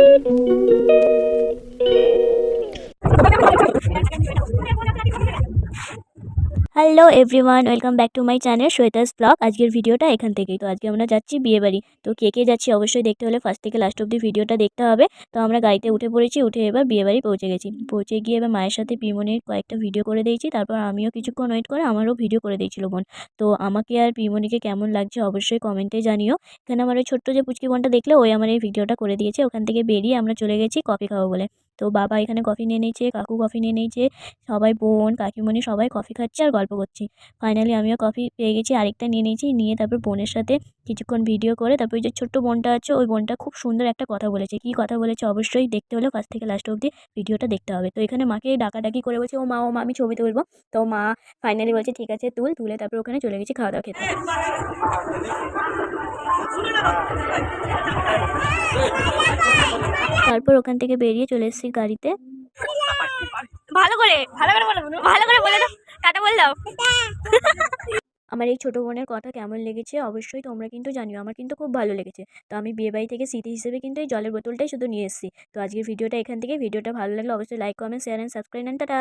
Música hello everyone welcome back to my channel Shweta's blog আজকের ভিডিওটা এখান থেকেই। তো আজকে আমরা যাচ্ছি বিয়েবাড়ি। তো কে কে যাচ্ছি অবশ্যই দেখতে হলে ফার্স্ট থেকে লাস্ট অব্দি ভিডিওটা দেখতে হবে। তো আমরা গাড়িতে উঠে পড়েছি, উঠে এবার বিয়েবাড়ি পৌঁছে গেছি। পৌঁছে গিয়ে এবার মায়ের সাথে পিমনির কয়েকটা ভিডিও করে দিয়েছি। তারপর আমিও কিছুক্ষণ ওয়েট করে আমারও ভিডিও করে দিয়েছিল বোন। তো আমাকে আর পিমনিকে কেমন লাগছে অবশ্যই কমেন্টে জানিও। এখানে আমার ওই ছোট্ট যে পুচকি বোনটা দেখলে ওই আমার এই ভিডিওটা করে দিয়েছে। ওখান থেকে বেরিয়ে আমরা চলে গেছি কফি খাব বলে। তো বাবা এখানে কফি নিয়ে নিয়েছে, কাকু কফি নিয়ে নিয়েছে, সবাই বোন, কাকিমণি সবাই কফি খাচ্ছে আর গল্প করছি। ফাইনালি আমিও কফি পেয়ে গেছি, আরেকটা নিয়ে নিয়েছি, নিয়ে তারপর বোনের সাথে কিছুক্ষণ ভিডিও করে, তারপর ওই যে ছোট্ট বোনটা আছে, ওই বোনটা খুব সুন্দর একটা কথা বলেছে। কী কথা বলেছে অবশ্যই দেখতে হলে কাছ থেকে লাস্ট অবধি ভিডিওটা দেখতে হবে। তো এখানে মাকে ডাকাডাকি করে বলছে, ও মা ও মা, আমি ছবি তুলবো। তো মা ফাইনালি বলছে, ঠিক আছে, তুল। তুলে তারপর ওখানে চলে গেছি খাওয়া দাওয়া খেতে। তারপর ওখান থেকে বেরিয়ে চলে এসেছি গাড়িতে। ভালো করে ভালো করে বলো ভালো করে বলে দাও টাটা বলে দাও। আমার এই ছোটো বোনের কথা কেমন লেগেছে অবশ্যই তোমরা কিন্তু জানিও আমার কিন্তু খুব ভালো লেগেছে। তো আমি বিয়ে বাড়ি থেকে স্মৃতি হিসেবে কিন্তু এই জলের বোতলটাই শুধু নিয়ে এসেছি। তো আজকের ভিডিওটা এখান থেকে ভিডিওটা ভালো লাগলে অবশ্যই like comment share and subscribe and tata